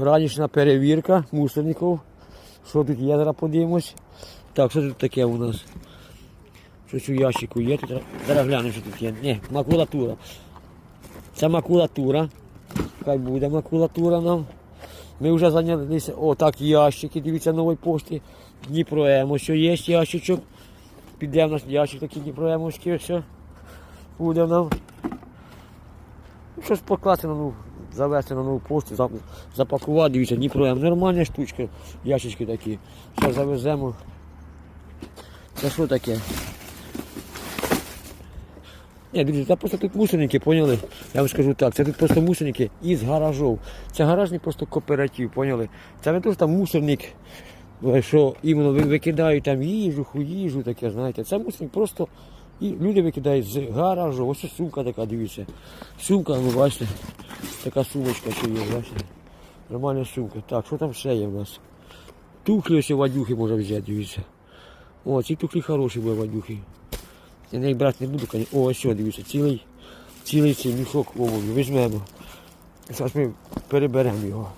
ранішня перевірка мусорників. Що тут є, зараз подивимось. Так, що тут таке у нас? Щось у ящику є, тут зараз глянемо, що тут є. Ні, макулатура. Це макулатура. Хай буде макулатура нам. Ми вже зайнялися. О, так, ящики, дивіться, нової пошти. Дніпро Емо, що є ящичок. Піде в нас ящик такий Дніпроемовський, все. Буде нам. Ну, Щось покласти нову, завести на нову пошту, запакувати, дивіться, ні Дніпроем. Нормальна штучка, ящички такі. Зараз завеземо. Це що таке? Ні, друзі, це просто тут мусорники, поняли? Я вам скажу так, це тут просто мусорники із гаражів. Це гаражний просто кооператив, поняли? Це не то, що там мусорник, е, що іменно викидають там їжу, хуїжу таке, знаєте. Це мусорник просто і люди викидають з гаражу. Ось сумка така, дивіться. Сумка, ви бачите, така сумочка, ще є, бачите. Нормальна сумка. Так, що там ще є в нас? Тухлі ось вадюхи можна взяти, дивіться. О, ці тухлі хороші були вадюхи. Я не брати не буду, конечно. О, ось дивіться, цілий, цілий цей мішок обуві. Візьмемо. Зараз ми переберемо його.